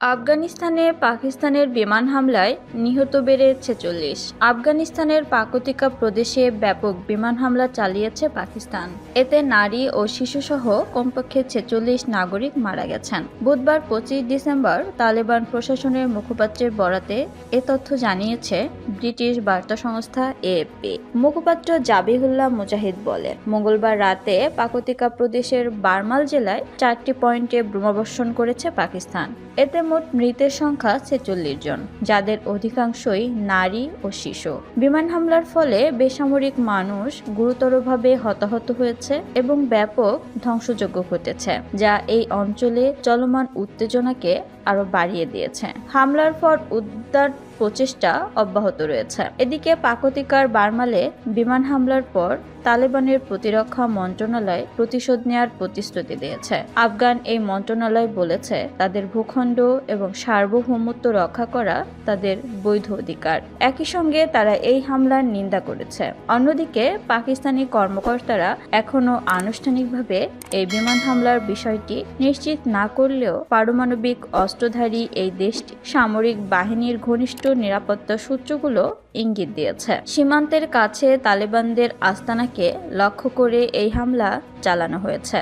আফগানিস্তানে পাকিস্তানের বিমান হামলায় নিহত বেড়ে ছেচল্লিশ। আফগানিস্তানের পাকতিকা প্রদেশে ব্যাপক বিমান হামলা চালিয়েছে পাকিস্তান। এতে নারী ও শিশুসহ কমপক্ষে ছেচল্লিশ নাগরিক মারা গেছেন। বুধবার পঁচিশ ডিসেম্বর তালেবান প্রশাসনের মুখপাত্রের বরাতে এ তথ্য জানিয়েছে ব্রিটিশ বার্তা সংস্থা এএফপি। মুখপাত্র জাবিহুল্লাহ মুজাহিদ বলে, মঙ্গলবার রাতে পাকতিকা প্রদেশের বারমাল জেলায় চারটি পয়েন্টে বোমাবর্ষণ করেছে পাকিস্তান। এতে মোট মৃতের সংখ্যা ছেচল্লিশ জন, যাদের অধিকাংশই নারী ও শিশু। বিমান হামলার ফলে বেসামরিক মানুষ গুরুতরভাবে হতাহত হয়েছে এবং ব্যাপক ধ্বংসযোগ্য ঘটেছে, যা এই অঞ্চলে চলমান উত্তেজনাকে আরও বাড়িয়ে দিয়েছে। হামলার পর উদ্ধার প্রচেষ্টা অব্যাহত রয়েছে। এদিকে পাকতিকার বার্মালে বিমান হামলার পর তালেবানের প্রতিরক্ষা মন্ত্রণালয় প্রতিশোধ নেয়ার প্রতিশ্রুতি দিয়েছে। আফগান এই মন্ত্রণালয় বলেছে, তাদের ভূখণ্ড এবং সার্বভৌমত্ব রক্ষা করা তাদের বৈধ অধিকার। একই সঙ্গে তারা এই হামলার নিন্দা করেছে। অন্যদিকে পাকিস্তানি কর্মকর্তারা এখনও আনুষ্ঠানিকভাবে এই বিমান হামলার বিষয়টি নিশ্চিত না করলেও পারমাণবিক অস্ত্রধারী এই দেশটি সামরিক বাহিনীর ঘনিষ্ঠ নিরাপত্তা সূত্রগুলো ইঙ্গিত দিয়েছে। সীমান্তের কাছে তালেবানদের আস্তানাকে লক্ষ্য করে এই হামলা চালানো হয়েছে।